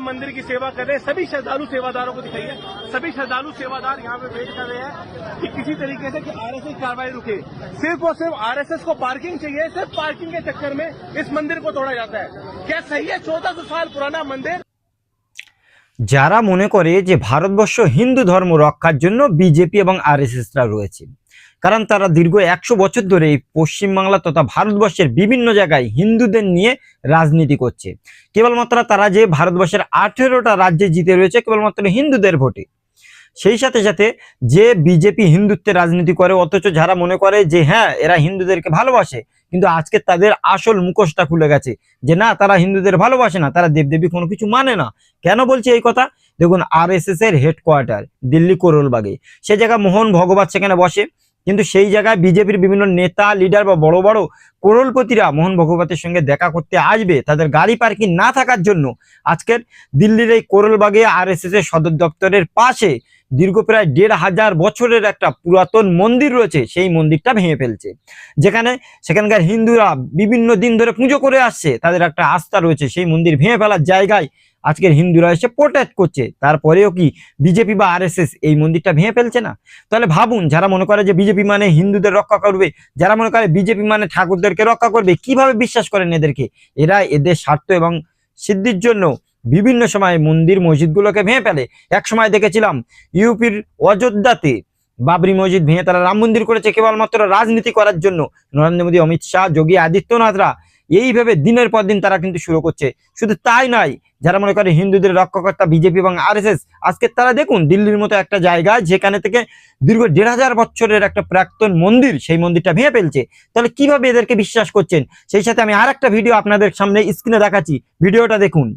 मंदिर की सेवा कर रहे हैं सभी श्रद्धालु सेवादारों को दिखाइए सभी श्रद्धालु सेवादार यहाँ पे वेट कर रहे हैं कि किसी तरीके से कि आरएसएस कार्रवाई रुके सिर्फ और सिर्फ आरएसएस को पार्किंग चाहिए सिर्फ पार्किंग के चक्कर में इस मंदिर को तोड़ा जाता है क्या सही है चौदह सौ साल पुराना मंदिर যারা মনে করে যে ভারতবর্ষ হিন্দু ধর্ম রক্ষার জন্য বিজেপি এবং আরএসএসরা রয়েছে কারণ তারা দীর্ঘ একশো বছর ধরে এই পশ্চিমবাংলা তথা ভারতবর্ষের বিভিন্ন জায়গায় হিন্দুদের নিয়ে রাজনীতি করছে। কেবলমাত্র তারা যে ভারতবর্ষের আঠেরোটা রাজ্যে জিতে রয়েছে, কেবলমাত্র হিন্দুদের ভোটে। সেই সাথে সাথে যে বিজেপি হিন্দুত্বের রাজনীতি করে, অথচ যারা মনে করে যে হ্যাঁ এরা হিন্দুদেরকে ভালোবাসে, কিন্তু আজকে তাদের আসল মুখোশটা খুলে গেছে যে না, তারা হিন্দুদের ভালোবাসে না, তারা দেবদেবী কোনো কিছু মানে না। কেন বলছি এই কথা? দেখুন আর এর হেডকোয়ার্টার দিল্লি কোরলবাগে। সে জায়গায় মোহন ভগবত সেখানে বসে। কিন্তু সেই জায়গায় বিজেপির বিভিন্ন নেতা লিডার বা বড় বড় করোলপতিরা মোহন ভগবতের সঙ্গে দেখা করতে আসবে, তাদের গাড়ি পার্কিং না থাকার জন্য আজকের দিল্লির এই কোরলবাগে এস এর সদর দপ্তরের পাশে দীর্ঘ প্রায় দেড় হাজার বছরের একটা পুরাতন মন্দির রয়েছে, সেই মন্দিরটা ভেঙে ফেলছে। যেখানে সেখানকার হিন্দুরা বিভিন্ন দিন ধরে পুজো করে আসছে, তাদের একটা আস্থা রয়েছে, সেই মন্দির ভেঙে ফেলার জায়গায় আজকের হিন্দুরা এসে প্রোটেক্ট করছে। তারপরেও কি বিজেপি বা আরএসএস এই মন্দিরটা ভেঙে ফেলছে না? তাহলে ভাবুন, যারা মনে করে যে বিজেপি মানে হিন্দুদের রক্ষা করবে, যারা মনে করে বিজেপি মানে ঠাকুরদেরকে রক্ষা করবে, কীভাবে বিশ্বাস করেন এদেরকে? এরা এদের স্বার্থ এবং সিদ্ধির জন্য বিভিন্ন সময় মন্দির মসজিদগুলোকে ভেঙে ফেলে। এক সময় দেখেছিলাম, ইউপির অযোধ্যাতে বাবরি মসজিদ ভেঙে তারা রাম মন্দির করেছে কেবলমাত্র রাজনীতি করার জন্য। নরেন্দ্র মোদী, অমিত শাহ, যোগী, আদিত্যনাথরা এইভাবে দিনের পর দিন তারা কিন্তু শুরু করছে। শুধু তাই নয়, যারা মনে করে হিন্দুদের রক্ষাকর্তা বিজেপি এবং আরএসএস, আজকে তারা দেখুন দিল্লির মতো একটা জায়গা যেখানে থেকে দীর্ঘ দেড় হাজার বছরের একটা প্রাক্তন মন্দির সেই মন্দিরটা ভেঙে ফেলছে। তাহলে কীভাবে এদেরকে বিশ্বাস করছেন? সেই সাথে আমি আর একটা ভিডিও আপনাদের সামনে স্ক্রিনে দেখাচ্ছি। ভিডিওটা দেখুন।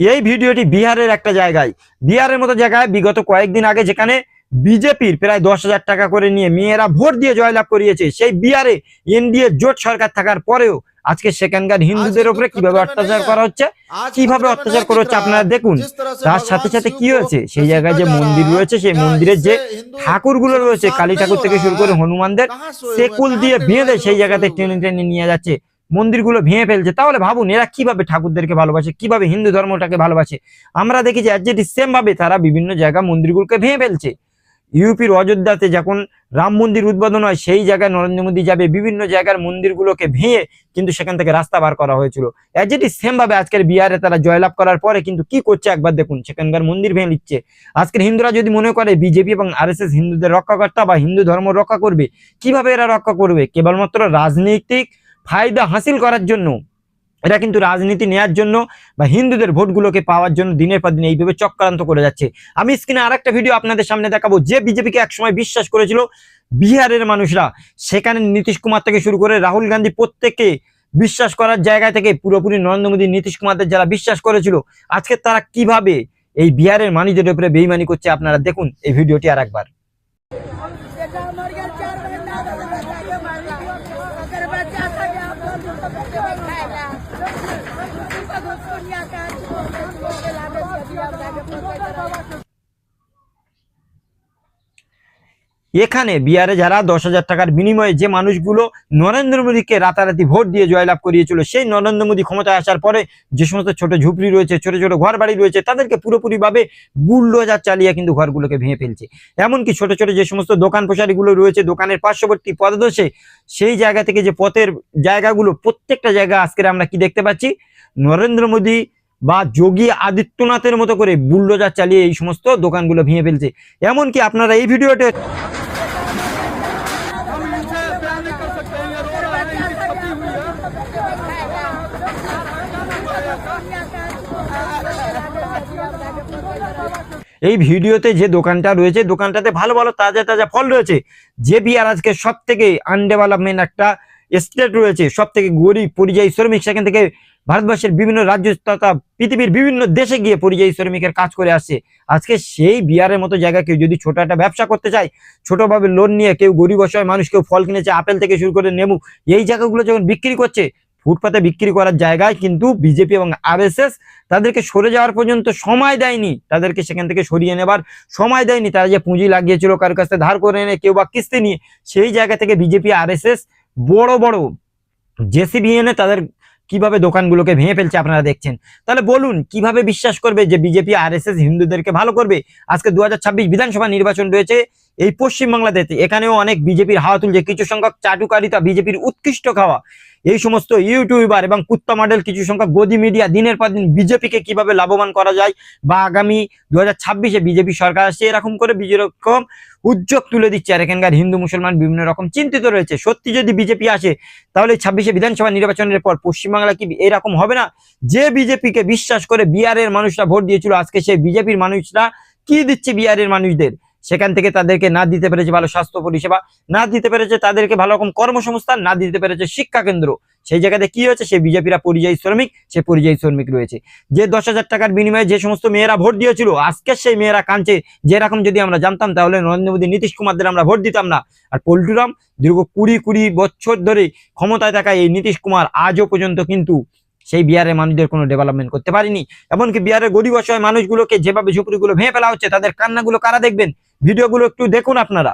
এই ভিডিওটি বিহারের একটা জায়গায়। বিহারের মতো জায়গায় বিগত কয়েকদিন আগে যেখানে বিজেপির প্রায় দশ হাজার টাকা করে নিয়ে মেয়েরা ভোট দিয়ে জয়লাভ করিয়েছে সেই বিহারে এনডিএ জোট সরকার থাকার পরেও আজকে সেখানকার হিন্দুদের উপরে কীভাবে অত্যাচার করা হচ্ছে কীভাবে অত্যাচার করা হচ্ছে আপনারা দেখুন তার সাথে সাথে কি হয়েছে? সেই জায়গায় যে মন্দির রয়েছে সেই মন্দিরের যে ঠাকুরগুলো রয়েছে কালী ঠাকুর থেকে শুরু করে হনুমানদের সেকুল দিয়ে বেঁধে সেই জায়গাতে টেনে টেনে নিয়ে যাচ্ছে। মন্দিরগুলো ভেঙে ফেলছে, তাহলে ভাবুন এরা কীভাবে ঠাকুরদেরকে ভালোবাসে, কীভাবে হিন্দু ধর্মটাকে ভালোবাসে? আমরা দেখি যে সেম ভাবে তারা বিভিন্ন জায়গা মন্দিরগুলোকে ভেঙে ফেলছে। ইউপির অযোধ্যাতে যখন রাম মন্দির উদ্বোধন হয়, সেই জায়গায় নরেন্দ্র মোদী যাবে, বিভিন্ন জায়গার মন্দিরগুলোকে ভেঙে কিন্তু সেখান থেকে রাস্তা বার করা হয়েছিল। একজেটি সেম ভাবে আজকের বিহারে তারা জয়লাভ করার পরে কিন্তু কি করছে একবার দেখুন, সেখানকার মন্দির ভেঙে নিচ্ছে। আজকের হিন্দুরা যদি মনে করে বিজেপি এবং আরএসএস হিন্দুদের রক্ষাকর্তা বা হিন্দু ধর্ম রক্ষা করবে, কীভাবে এরা রক্ষা করবে? কেবলমাত্র রাজনৈতিক ফায়দা হাসিল করার জন্য এরা কিন্তু রাজনীতি নেয়ার জন্য বা হিন্দুদের ভোটগুলোকে পাওয়ার জন্য দিনের পর দিন এইভাবে চক্রান্ত করে যাচ্ছে। আমি স্ক্রিনে আর একটা ভিডিও আপনাদের সামনে দেখাবো, যে বিজেপিকে একসময় বিশ্বাস করেছিল বিহারের মানুষরা। সেখানে নীতিশ কুমার থেকে শুরু করে রাহুল গান্ধী প্রত্যেককে বিশ্বাস করার জায়গা থেকে পুরোপুরি নরেন্দ্র মোদী নীতিশ কুমারদের যারা বিশ্বাস করেছিল, আজকে তারা কীভাবে এই বিহারের মানুষদের উপরে বেইমানি করছে আপনারা দেখুন এই ভিডিওটি আর একবার এখানে বিহারে যারা দশ হাজার টাকার বিনিময়ে যে মানুষগুলো নরেন্দ্র মোদীকে রাতারাতি ভোট দিয়ে জয়লাভ করিয়েছিল, সেই নরেন্দ্র মোদী ক্ষমতায় আসার পরে যে সমস্ত ছোট ঝুপড়ি রয়েছে, ছোট ছোট ঘর বাড়ি রয়েছে, তাদেরকে পুরোপুরিভাবে বুলডোজার চালিয়ে কিন্তু ঘরগুলোকে ভেঙে ফেলছে। এমনকি ছোট ছোট যে সমস্ত দোকান পোশারিগুলো রয়েছে, দোকানের পার্শ্ববর্তী পদদশে সেই জায়গা থেকে যে পথের জায়গাগুলো, প্রত্যেকটা জায়গা আজকের আমরা কি দেখতে পাচ্ছি? নরেন্দ্র মোদী বা যোগী আদিত্যনাথের মতো করে বুল্ডোজার চালিয়ে এই সমস্ত দোকানগুলো ভেঙে ফেলছে। এমনকি আপনারা এই ভিডিওতে এই ভিডিওতে যে দোকানটা রয়েছে, দোকানটাতে ভালো ভালো তাজা তাজা ফল রয়েছে। যে বিয়ার আজকে সব থেকে আনডেভেলপমেন্ট একটা স্টেট রয়েছে সব থেকে গরিব পরিযায়ী শ্রমিক, সেখান থেকে ভারতবর্ষের বিভিন্ন রাজ্য তথা পৃথিবীর বিভিন্ন দেশে গিয়ে পরিযায়ী শ্রমিকের কাজ করে আসছে। আজকে সেই বিহারের মতো জায়গায় কেউ যদি ছোট একটা ব্যবসা করতে চায়, ছোটভাবে লোন নিয়ে কেউ গরিব অসহায় মানুষ কেউ ফল কিনেছে, আপেল থেকে শুরু করে নেমু এই জায়গাগুলো যখন বিক্রি করছে, ফুটপাতে বিক্রি করার জায়গায় কিন্তু বিজেপি এবং আরএসএস তাদেরকে সরে যাওয়ার পর্যন্ত সময় দেয়নি। তাদেরকে সেখান থেকে সরিয়ে নেবার সময় দেয়নি। তারা যে পুঁজি লাগিয়েছিল কারোর কাছ ধার করে এনে কেউ বা কিস্তি নিয়ে, সেই জায়গা থেকে বিজেপি, আরএসএস বড় বড় জেসিবি এনে তাদের কীভাবে দোকানগুলোকে ভেঙে ফেলছে আপনারা দেখছেন। তাহলে বলুন, কীভাবে বিশ্বাস করবে যে বিজেপি আরএসএস হিন্দুদেরকে ভালো করবে? আজকে দু হাজার ছাব্বিশ বিধানসভা নির্বাচন রয়েছে এই পশ্চিমবাংলাতে এখানেও অনেক বিজেপির হাওয়া তুলছে। কিছু সংখ্যক চাটুকারিতা বিজেপির উৎকৃষ্ট খাওয়া। এই সমস্ত ইউটিউবার এবং কুত্তা মডেল কিছু সংখ্যক গদি মিডিয়া দিনের পর দিন বিজেপিকে কীভাবে লাভবান করা যায় বা আগামী দু হাজার বিজেপি সরকার আসছে, এরকম করে রকম উদ্যোগ তুলে দিচ্ছে। আর এখানকার হিন্দু, মুসলমান বিভিন্ন রকম চিন্তিত রয়েছে। সত্যি যদি বিজেপি আসে, তাহলে ছাব্বিশে বিধানসভা নির্বাচনের পর পশ্চিমবাংলা কি এরকম হবে না? যে বিজেপিকে বিশ্বাস করে বিহারের মানুষরা ভোট দিয়েছিল, আজকে সেই বিজেপির মানুষরা কি দিচ্ছে বিহারের মানুষদের? সেখান থেকে তাদেরকে না দিতে পেরেছে ভালো স্বাস্থ্য পরিষেবা, না দিতে পেরেছে তাদেরকে ভালো রকম কর্মসংস্থান, না দিতে পেরেছে শিক্ষা কেন্দ্র। সেই জায়গাতে কি হয়েছে? সেই বিজেপিরা পরিযায়ী শ্রমিক, সে পরিযায়ী শ্রমিক রয়েছে। যে দশ হাজার টাকার বিনিময়ে যে সমস্ত মেয়েরা ভোট দিয়েছিল, আজকে সেই মেয়েরা কাঁদছে। যেরকম যদি আমরা জানতাম, তাহলে নরেন্দ্র মোদী নীতিশ কুমারদের আমরা ভোট দিতাম না। আর পল্টুরাম দীর্ঘ কুড়ি কুড়ি বছর ধরে ক্ষমতায় থাকা এই নীতিশ কুমার আজও পর্যন্ত কিন্তু সেই বিহারের মানুষদের কোনো ডেভেলপমেন্ট করতে পারিনি। এমনকি বিহারের গরিব অসহায় মানুষগুলোকে যেভাবে ঝুপড়িগুলো ভেঙে ফেলা হচ্ছে, তাদের কান্নাগুলো কারা দেখবেন? ভিডিওগুলো একটু দেখুন আপনারা।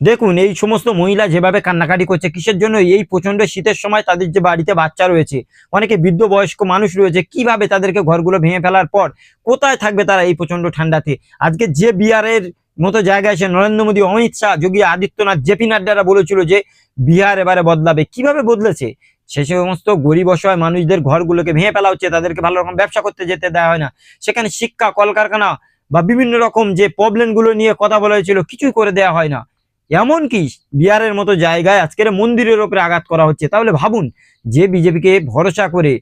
দেখুন, এই সমস্ত মহিলা যেভাবে কান্নাকাটি করছে, কিসের জন্য এই প্রচণ্ড শীতের সময় তাদের যে বাড়িতে বাচ্চা রয়েছে, অনেকে বৃদ্ধ বয়স্ক মানুষ রয়েছে, কীভাবে তাদেরকে ঘরগুলো ভেঙে ফেলার পর কোথায় থাকবে তারা এই প্রচণ্ড ঠান্ডাতে? আজকে যে বিহারের মতো জায়গায় এসে নরেন্দ্র মোদী, অমিত শাহ, যোগী আদিত্যনাথ জেপি নাড্ডারা বলেছিল যে বিহার এবারে বদলাবে। কীভাবে বদলেছে? সে সমস্ত গরিব অসহায় মানুষদের ঘরগুলোকে ভেঙে ফেলা হচ্ছে, তাদেরকে ভালো রকম ব্যবসা করতে যেতে দেওয়া হয় না। সেখানে শিক্ষা, কলকারখানা বা বিভিন্ন রকম যে প্রবলেমগুলো নিয়ে কথা বলা হয়েছিল, কিছুই করে দেওয়া হয় না। এমনকি বিহারের মতো জায়গায় আজকের মন্দিরের ওপরে আঘাত করা হচ্ছে, তাহলে ভাবুন যে বিজেপিকে ভরসা করে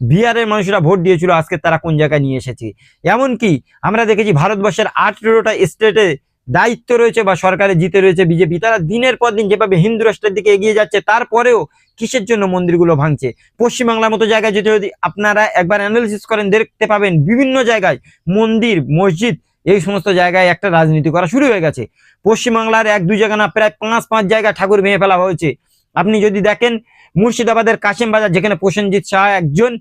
বিহারের মানুষরা ভোট দিয়েছিল, আজকে তারা কোন জায়গায় নিয়ে এসেছে। এমনকি আমরা দেখেছি ভারতবর্ষের আঠেরোটা স্টেটে দায়িত্ব রয়েছে বা সরকারে জিতে রয়েছে বিজেপি। তারা দিনের পর দিন যেভাবে হিন্দু রাষ্ট্রের দিকে এগিয়ে যাচ্ছে, তারপরেও কিসের জন্য মন্দিরগুলো ভাঙছে? পশ্চিমবাংলার মতো জায়গায় যদি আপনারা একবার অ্যানালিসিস করেন, দেখতে পাবেন বিভিন্ন জায়গায় মন্দির, মসজিদ এই সমস্ত জায়গায় একটা রাজনীতি করা শুরু হয়ে গেছে। পশ্চিমবাংলার এক দুই জায়গা না, প্রায় পাঁচ পাঁচ জায়গায় ঠাকুর ভেঙে ফেলা হয়েছে। আপনি যদি দেখেন, মুর্শিদাবাদের কাশেম বাজার যেখানে প্রসেনজিৎ শাহ একজন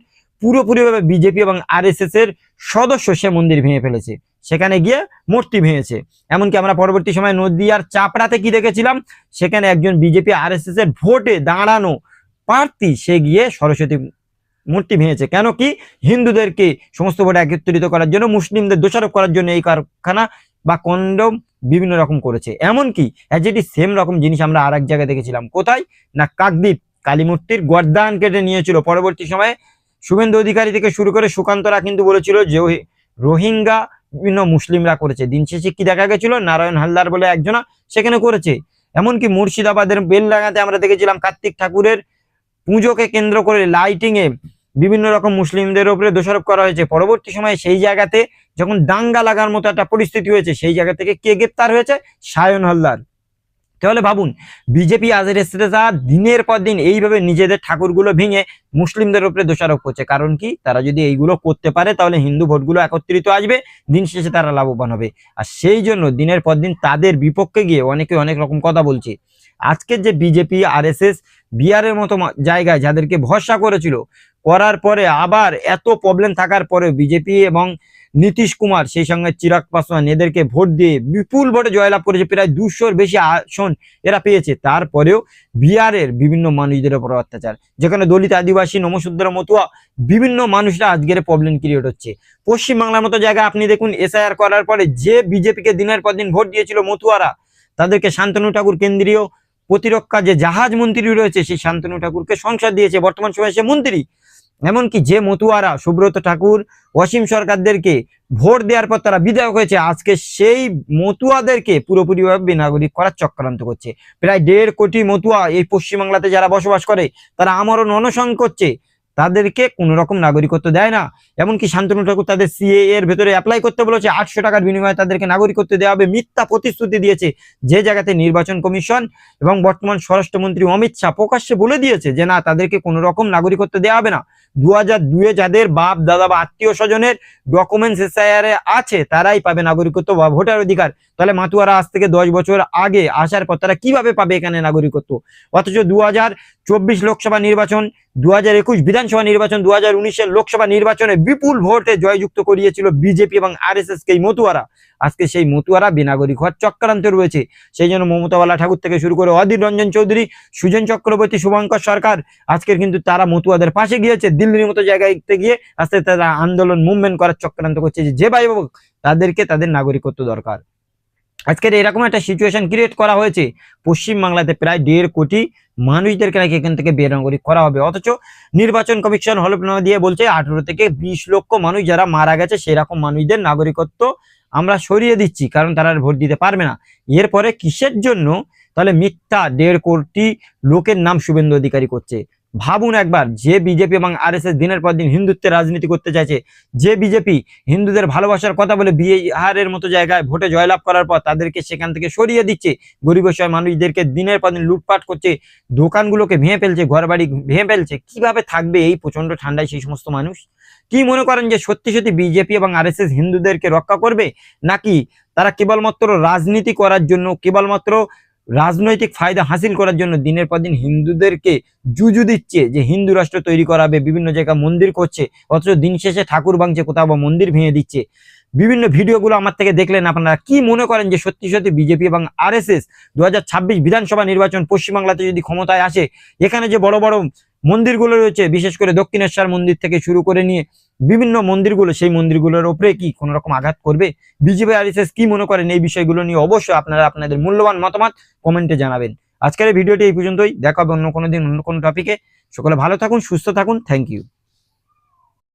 পুরোপুরিভাবে বিজেপি এবং আরএসএস এর সদস্য, সে মন্দির ভেঙে ফেলেছে। সেখানে গিয়ে মূর্তি ভেঙেছে। এমনকি আমরা পরবর্তী সময় নদীয়ার চাপড়াতে কি দেখেছিলাম? সেখানে একজন বিজেপি আরএসএস এর ভোটে দাঁড়ানো প্রার্থী, সে গিয়ে সরস্বতী মূর্তি ভেঙেছে। কেন কি? হিন্দুদেরকে সমস্ত ভোটে একত্রিত করার জন্য, মুসলিমদের দোষারোপ করার জন্য এই কারখানা বা কন্ডম বিভিন্ন রকম করেছে। এমনকি অ্যাজ এটি সেম রকম জিনিস আমরা আর এক জায়গায় দেখেছিলাম। কোথায়? না, কাকদ্বীপ। কালী মূর্তির গর্দান কেটে নিয়েছিল। পরবর্তী সময়ে শুভেন্দু অধিকারী থেকে শুরু করে সুকান্তরা কিন্তু বলেছিল যে রোহিঙ্গা বিভিন্ন মুসলিমরা করেছে। দিন শেষে কি দেখা গেছিল? নারায়ণ হালদার বলে একজনা সেখানে করেছে। এমনকি মুর্শিদাবাদের বেলডাঙ্গাতে আমরা দেখেছিলাম কার্তিক ঠাকুরের পুজোকে কেন্দ্র করে লাইটিং এ বিভিন্ন রকম মুসলিমদের উপরে দোষারোপ করা হয়েছে। পরবর্তী সময়ে সেই জায়গাতে যখন দাঙ্গা লাগার মতো একটা পরিস্থিতি হয়েছে, সেই জায়গা থেকে কে গ্রেপ্তার হয়েছে? সায়ন হালদার। তাহলে ভাবুন, বিজেপি আজের এসেরা দিনের পর দিন এইভাবে নিজেদের ঠাকুরগুলো ভেঙে মুসলিমদের উপরে দোষারোপ করছে। কারণ কি? তারা যদি এইগুলো করতে পারে, তাহলে হিন্দু ভোটগুলো একত্রিত আসবে, দিন শেষে তারা লাভবান হবে। আর সেই জন্য দিনের পর দিন তাদের বিপক্ষে গিয়ে অনেকে অনেক রকম কথা বলছে। আজকের যে বিজেপি আরএসএস বিহারের মতো জায়গায় যাদেরকে ভরসা করেছিল করার পরে আবার এত প্রবলেম থাকার পরে বিজেপি এবং নীতিশ কুমার সেই সঙ্গে চিরাগ পাসওয়ান এদেরকে ভোট দিয়ে বিপুল ভোটে জয়লাভ করেছে। প্রায় দুশোর বেশি আসন এরা পেয়েছে। তারপরেও বিহারের বিভিন্ন মানুষদের উপর অত্যাচার। যেখানে দলিত আদিবাসী নমশূদ্র মতুয়া বিভিন্ন মানুষরা আজকের প্রবলেম ক্রিয়েট হচ্ছে। পশ্চিমবাংলার মতো জায়গায় আপনি দেখুন এসআইআর করার পরে যে বিজেপিকে দিনের পর দিন ভোট দিয়েছিল মতুয়ারা, তাদেরকে শান্তনু ঠাকুর কেন্দ্রীয় প্রতিরক্ষা যে জাহাজ মন্ত্রী রয়েছে, সেই শান্তনু ঠাকুরকে সংসার দিয়েছে। বর্তমান সময়ে সে মন্ত্রী। এমনকি যে মতুয়ারা, সুব্রত ঠাকুর, অসীম সরকারদেরকে ভোট দেওয়ার পর তারা বিধায়ক হয়েছে, আজকে সেই মতুয়াদেরকে পুরোপুরিভাবে বেনাগরিক করার চক্রান্ত করছে। প্রায় দেড় কোটি মতুয়া এই পশ্চিমবাংলাতে যারা বসবাস করে, তারা আমরণ অনশন করছে। তাদেরকে কোনো রকম নাগরিকত্ব দেয় না। এমনকি শান্তনু ঠাকুর তাদের সিএ এর ভেতরে অ্যাপ্লাই করতে বলেছে, আটশো টাকার বিনিময়ে তাদেরকে নাগরিকত্ব দেওয়া হবে। মিথ্যা প্রতিশ্রুতি দিয়েছে যে জায়গাতে নির্বাচন কমিশন এবং বর্তমান স্বরাষ্ট্রমন্ত্রী অমিত শাহ প্রকাশ্যে বলে দিয়েছে যে না, তাদেরকে কোনো রকম নাগরিকত্ব দেওয়া হবে না। দু হাজার দুয়ে যাদের বাপ, দাদা বা আত্মীয় স্বজনের ডকুমেন্টস এসআইআর আছে, তারাই পাবে নাগরিকত্ব বা ভোটার অধিকার। তাহলে মাতুয়ারা আজ থেকে দশ বছর আগে আসার পর তারা কীভাবে পাবে এখানে নাগরিকত্ব? অথচ দু হাজার চব্বিশ লোকসভা নির্বাচন দু হাজার একুশ বিধানসভা নির্বাচন দু হাজার লোকসভা নির্বাচনে বিপুল ভোটে জয়যুক্ত করিয়েছিল বিজেপি এবং আর এস এস কে মতুয়ারা। আজকে সেই মতুয়ারা বেনাগরিক হওয়ার চক্রান্ত রয়েছে। সেই জন্য মমতাওয়ালা ঠাকুর থেকে শুরু করে অধীর রঞ্জন চৌধুরী, সুজন চক্রবর্তী, শুভঙ্কর সরকার, আজকের কিন্তু তারা মতুয়াদের পাশে গিয়েছে। দিল্লির মতো জায়গায় গিয়ে আস্তে তারা আন্দোলন মুভমেন্ট করার চক্রান্ত করছে যে ভাই তাদেরকে তাদের নাগরিকত্ব দরকার। আজকের এরকম একটা সিচুয়েশন ক্রিয়েট করা হয়েছে পশ্চিমবাংলাতে প্রায় দেড় কোটি মানুষদেরকে নাকি এখান থেকে বেনাগরিক করা হবে। অথচ নির্বাচন কমিশন হলফনামা দিয়ে বলছে, আঠেরো থেকে বিশ লক্ষ মানুষ যারা মারা গেছে, সেরকম মানুষদের নাগরিকত্ব আমরা সরিয়ে দিচ্ছি, কারণ তারা ভোট দিতে পারবে না। এরপরে কিসের জন্য? তাহলে মিথ্যা দেড় কোটি লোকের নাম শুভেন্দু অধিকারী করছে। ভাবুন একবার, যে বিজেপি এবং আরএসএস দিনের পর দিন হিন্দুত্বের রাজনীতি করতে চাইছে, যে বিজেপি হিন্দুদের ভালোবাসার কথা বলে বিহারের মতো জায়গায় ভোটে জয়লাভ করার পর তাদেরকে সেখান থেকে সরিয়ে দিচ্ছে, গরিব অসহায় মানুষদেরকে দিনের পর দিন লুটপাট করছে, দোকানগুলোকে ভেঙে ফেলছে, ঘরবাড়ি ভেঙে ফেলছে, কীভাবে থাকবে এই প্রচণ্ড ঠান্ডায় সেই সমস্ত মানুষ? কি মনে করেন যে সত্যি সত্যি বিজেপি এবং আরএসএস হিন্দুদেরকে রক্ষা করবে? নাকি তারা কেবলমাত্র রাজনীতি করার জন্য, কেবলমাত্র রাজনৈতিক ফায়দা হাসিল করার জন্য দিনের পর দিন হিন্দুদেরকে জুজু দিচ্ছে যে হিন্দু রাষ্ট্র তৈরি করাবে, বিভিন্ন জায়গায় মন্দির করছে, অথচ দিন শেষে ঠাকুর ভাঙছে, কোথাও বা মন্দির ভেঙে দিচ্ছে। বিভিন্ন ভিডিওগুলো আমার থেকে দেখলেন আপনারা কি মনে করেন যে সত্যি সত্যি বিজেপি এবং আরএসএস দু হাজার ছাব্বিশ বিধানসভা নির্বাচন পশ্চিমবাংলাতে যদি ক্ষমতায় আসে, এখানে যে বড় বড় মন্দিরগুলো রয়েছে, বিশেষ করে দক্ষিণেশ্বর মন্দির থেকে শুরু করে নিয়ে বিভিন্ন মন্দিরগুলো, সেই মন্দিরগুলোর উপরে কি কোনো রকম আঘাত করবে? বিজেপি আর কি মনে করেন এই বিষয়গুলো নিয়ে অবশ্যই আপনারা আপনাদের মূল্যবান মতামত কমেন্টে জানাবেন। আজকের ভিডিওটি এই পর্যন্তই। দেখা হবে অন্য কোনো দিন অন্য কোনো টপিকে সকলে ভালো থাকুন, সুস্থ থাকুন। Thank you